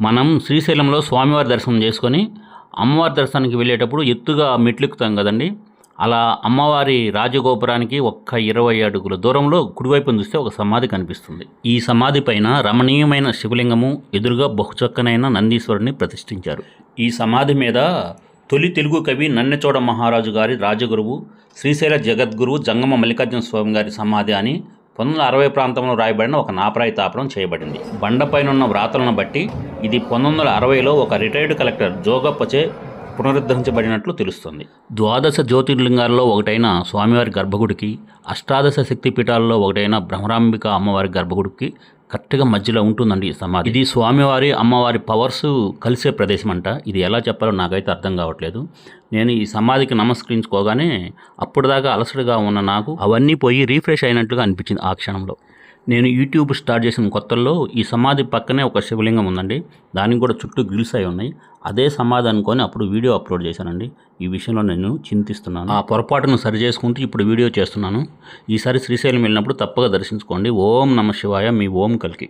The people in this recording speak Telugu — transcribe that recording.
మనం శ్రీశైలంలో స్వామివారి దర్శనం చేసుకొని అమ్మవారి దర్శనానికి వెళ్ళేటప్పుడు ఎత్తుగా మెట్లెక్కుతాం కదండి. అలా అమ్మవారి రాజగోపురానికి ఒక్క ఇరవై అడుగుల దూరంలో కుడివైపున చూస్తే ఒక సమాధి కనిపిస్తుంది. ఈ సమాధి పైన రమణీయమైన శివలింగము ఎదురుగా బహుచక్కనైన నందీశ్వరుని ప్రతిష్ఠించారు. ఈ సమాధి మీద తొలి తెలుగు కవి నన్నెచోడ మహారాజు గారి రాజగురువు శ్రీశైల జగద్గురువు జంగమ మల్లికార్జున స్వామి గారి సమాధి అని పంతొమ్మిది వందల అరవై ప్రాంతంలో రాయబడిన ఒక నాపరాయి తాపనం చేయబడింది. బండపైనున్న వ్రాతలను బట్టి ఇది పంతొమ్మిది వందల అరవైలో ఒక రిటైర్డ్ కలెక్టర్ జోగప్పచే పునరుద్ధరించబడినట్లు తెలుస్తుంది. ద్వాదశ జ్యోతిర్లింగాల్లో ఒకటైన స్వామివారి గర్భగుడికి అష్టాదశ శక్తి పీఠాల్లో ఒకటైన భ్రమరాంబిక అమ్మవారి గర్భగుడికి కరెక్ట్గా మధ్యలో ఉంటుందండి ఈ సమాధి. ఇది స్వామివారి అమ్మవారి పవర్స్ కలిసే ప్రదేశం అంట ఇది ఎలా చెప్పాలో నాకైతే అర్థం కావట్లేదు. నేను ఈ సమాధికి నమస్కరించుకోగానే అప్పటిదాకా అలసటగా ఉన్న నాకు అవన్నీ పోయి రీఫ్రెష్ అయినట్లుగా అనిపించింది ఆ క్షణంలో. నేను యూట్యూబ్ స్టార్ట్ చేసిన కొత్తల్లో ఈ సమాధి పక్కనే ఒక శివలింగం ఉందండి. దానికి కూడా చుట్టూ గ్రిల్స్ అయి ఉన్నాయి. అదే సమాధి అనుకొని అప్పుడు వీడియో అప్లోడ్ చేశానండి. ఈ విషయంలో నేను చింతిస్తున్నాను. ఆ పొరపాటును సరి చేసుకుంటూ ఇప్పుడు వీడియో చేస్తున్నాను. ఈసారి శ్రీశైలం వెళ్ళినప్పుడు తప్పగా దర్శించుకోండి. ఓం నమ శివాయ. మీ ఓం కలికి.